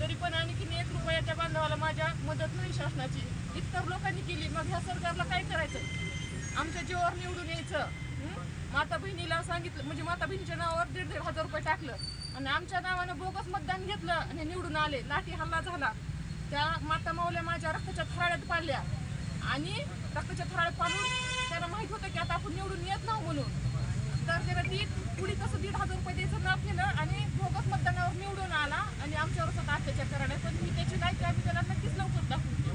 तरी पण आणखी एक रुपयाच्या बांधवाला माझ्या मदत नाही शासनाची. इतर लोकांनी केली. मग ह्या सरकारला काय करायचं? आमच्या जीवावर निवडून यायचं. माता बहिणीला सांगितलं. म्हणजे माता बहिणीच्या नावावर दीड दीड हजार रुपये टाकलं. आणि आमच्या नावानं बोगस मतदान घेतलं आणि निवडून आले. लाठी हल्ला झाला. त्या माता माऊल्या माझ्या रक्ताच्या थराळ्यात पाडल्या. आणि रक्ताच्या थराळ्यात पाडून त्याला माहीत होतं की आता आपण निवडून येत नाव म्हणून. तर त्याला ती पुढे कसं दीड हजार रुपये द्यायचं नाव केलं आणि बोगस मतदानावर निवडून आला आणि आमच्यावर स्वतः अत्याचार करायला पण मी त्याची लायकी आम्ही त्याला नक्कीच लवकर दाखवून देऊ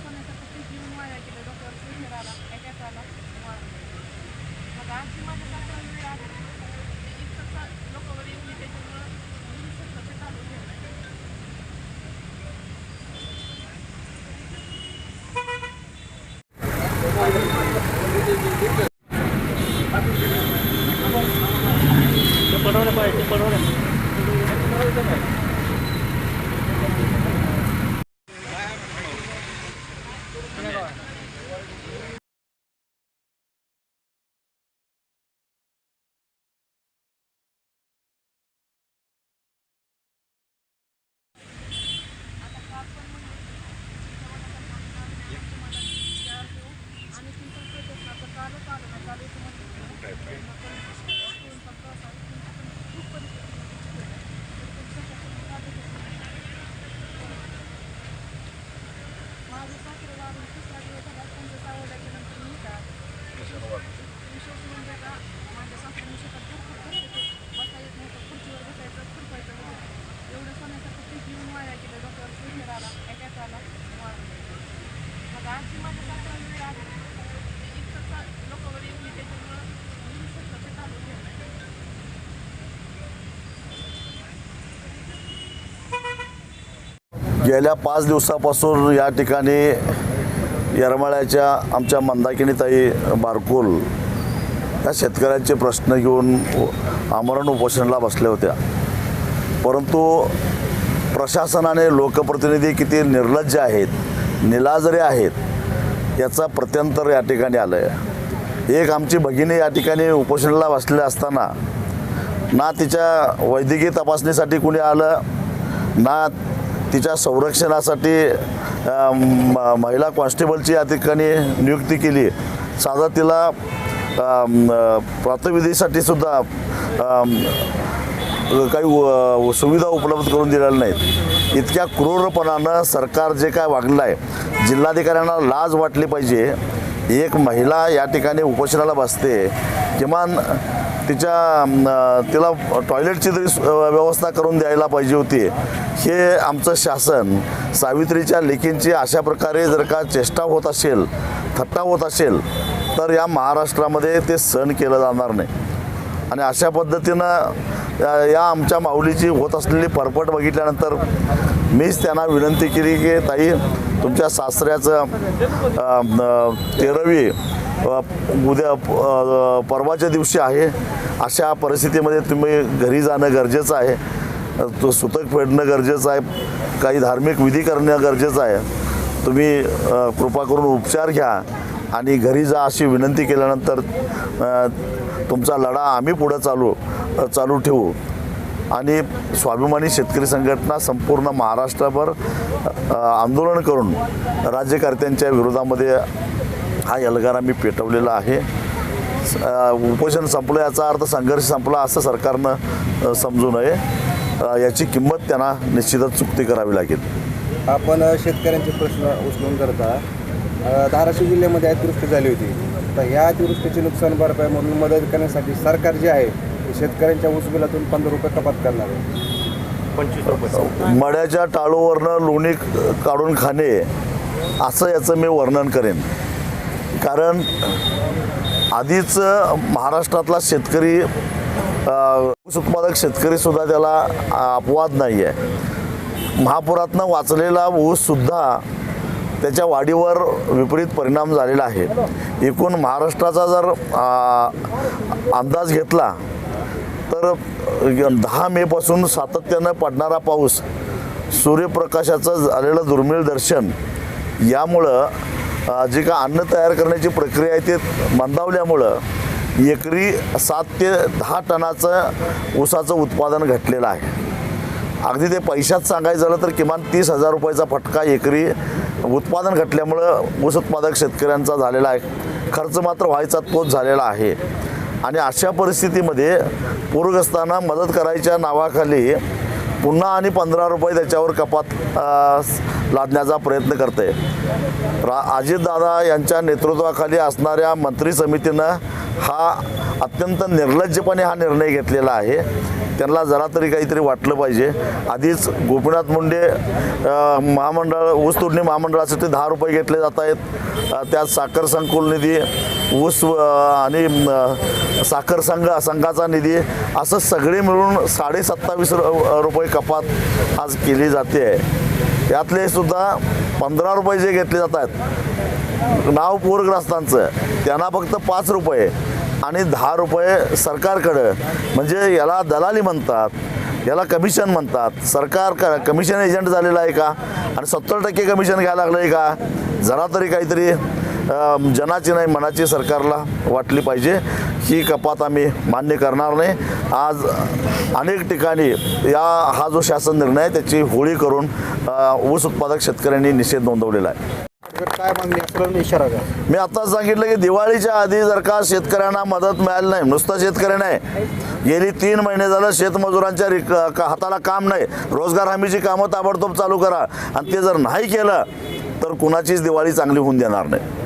वगैरे एवढं सोन्यासारखं पीक येऊन वाया गेलं डॉक्टर सिनियर आला अटॅक आला वाया मग आजची माझ्या सासऱ्याला वेळ आली इतकं लोकांवर येऊन त्याच्यामुळं मी सगळं ते चालू ठेवलं आणि गेल्या पाच दिवसापासून या ठिकाणी येरमाळ्याच्या आमच्या मंदाकिनीताई बारकुल या शेतकऱ्यांचे प्रश्न घेऊन आमरण उपोषणाला बसल्या होत्या. परंतु प्रशासनाने लोकप्रतिनिधी किती निर्लज्ज आहेत निलाजरे आहेत याचा प्रत्यंतर या ठिकाणी आलं आहे एक आमची भगिनी या ठिकाणी उपोषणाला बसलेल्या असताना ना तिच्या वैद्यकीय तपासणीसाठी कुणी आलं ना तिच्या संरक्षणासाठी म- महिला कॉन्स्टेबलची या ठिकाणी नियुक्ती केली. साधा तिला प्रातविधीसाठी सुद्धा काही सुविधा उपलब्ध करून दिलेल्या नाहीत. इतक्या क्रूरपणानं सरकार जे काय वागलं आहे जिल्हाधिकाऱ्यांना लाज वाटली पाहिजे. एक महिला या ठिकाणी उपोषणाला बसते. किमान तिच्या तिला टॉयलेटची तरी व्यवस्था करून द्यायला पाहिजे होती. हे आमचं शासन सावित्रीच्या लेखींची अशा प्रकारे जर का चेष्टा होत असेल थट्टा होत असेल तर या महाराष्ट्रामध्ये ते सहन केलं जाणार नाही. आणि अशा पद्धतीनं या- या आमच्या माऊलीची होत असलेली परपट बघितल्यानंतर मीच त्यांना विनंती केली की ताई तुमच्या सासऱ्याचं अं, तेरावी उद्या परवाच्या दिवशी आहे. अशा परिस्थितीमध्ये तुम्ही घरी जाणं गरजेचं आहे. तो सुतक फेडणं गरजेचं आहे. काही धार्मिक विधी करणं गरजेचं आहे. तुम्ही कृपा करून उपचार घ्या आणि घरी जा अशी विनंती केल्यानंतर तुमचा लढा आम्ही पुढं चालू चालू ठेवू. आणि स्वाभिमानी शेतकरी संघटना संपूर्ण महाराष्ट्रभर आंदोलन करून राज्यकर्त्यांच्या विरोधामध्ये हा एल्गार आम्ही पेटवलेला आहे. उपोषण संपलं याचा अर्थ संघर्ष संपला असं सरकारनं समजू नये. याची किंमत त्यांना निश्चितच चुकती करावी लागेल. आपण शेतकऱ्यांचे प्रश्न उचलून करता धाराशिव जिल्ह्यामध्ये अतिवृष्टी झाली होती. तर ह्या अतिवृष्टीची नुकसान भरपाई म्हणून मदत करण्यासाठी सरकार जे आहे ते शेतकऱ्यांच्या ऊसबिलातून पंधरा रुपये कपात करणार आहे. मड्याच्या टाळूवरनं लोणी काढून खाणे असं याचं मी वर्णन करेन. कारण आधीच महाराष्ट्रातला शेतकरी ऊस उत्पादक शेतकरीसुद्धा त्याला अपवाद नाही आहे महापुरातनं वाचलेला ऊससुद्धा त्याच्या वाढीवर विपरीत परिणाम झालेला आहे. एकूण महाराष्ट्राचा जर अंदाज घेतला तर दहा मेपासून सातत्यानं पडणारा पाऊस सूर्यप्रकाशाचं झालेलं दुर्मिळ दर्शन यामुळं जे का अन्न तयार करण्याची प्रक्रिया आहे ते मंदावल्यामुळं एकरी सात ते दहा टनाचं ऊसाचं उत्पादन घटलेलं आहे. अगदी ते पैशात सांगायचं झालं तर किमान तीस हजार रुपयाचा फटका एकरी उत्पादन घटल्यामुळं ऊस उत्पादक शेतकऱ्यांचा झालेला आहे. खर्च मात्र व्हायचा तोच झालेला आहे. आणि अशा परिस्थितीमध्ये पूरग्रस्तांना मदत करायच्या नावाखाली पुन्हा आणि पंधरा रुपये त्याच्यावर कपात लादण्याचा प्रयत्न करते रा अजितदादा यांच्या नेतृत्वाखाली असणाऱ्या मंत्री समितीनं हा अत्यंत निर्लज्जपणे हा निर्णय घेतलेला आहे. त्यांना जरा तरी काहीतरी वाटलं पाहिजे. आधीच गोपीनाथ मुंडे महामंडळ ऊस तोडणी महामंडळासाठी दहा रुपये घेतले जात आहेत. त्यात साखर संकुल निधी ऊस आणि साखर संघ संघाचा निधी असं सगळे मिळून साडे सत्तावीस रुपये कपात आज केली जाते. आहे यातले सुद्धा पंधरा रुपये जे घेतले जातात नाव पूरग्रस्तांचं त्यांना फक्त पाच रुपये आणि दहा रुपये सरकारकडं. म्हणजे याला दलाली म्हणतात याला कमिशन म्हणतात. सरकार क कमिशन एजंट झालेलं आहे का? आणि सत्तर टक्के कमिशन घ्यायला लागलं आहे का? जरा तरी काहीतरी जनाची नाही मनाची सरकारला वाटली पाहिजे. ही कपात आम्ही मान्य करणार नाही. आज अनेक ठिकाणी या हा जो शासन निर्णय आहे त्याची होळी करून ऊस उत्पादक शेतकऱ्यांनी निषेध नोंदवलेला आहे. काय मागणी इशारा मी आता सांगितलं की दिवाळीच्या आधी जर का शेतकऱ्यांना मदत मिळाली नाही नुसतं शेतकरी नाही गेली तीन महिने झालं शेतमजुरांच्या रिक का- हाताला काम नाही. रोजगार हमीची कामं ताबडतोब चालू करा. आणि ते जर नाही केलं तर कुणाचीच दिवाळी चांगली होऊन देणार नाही.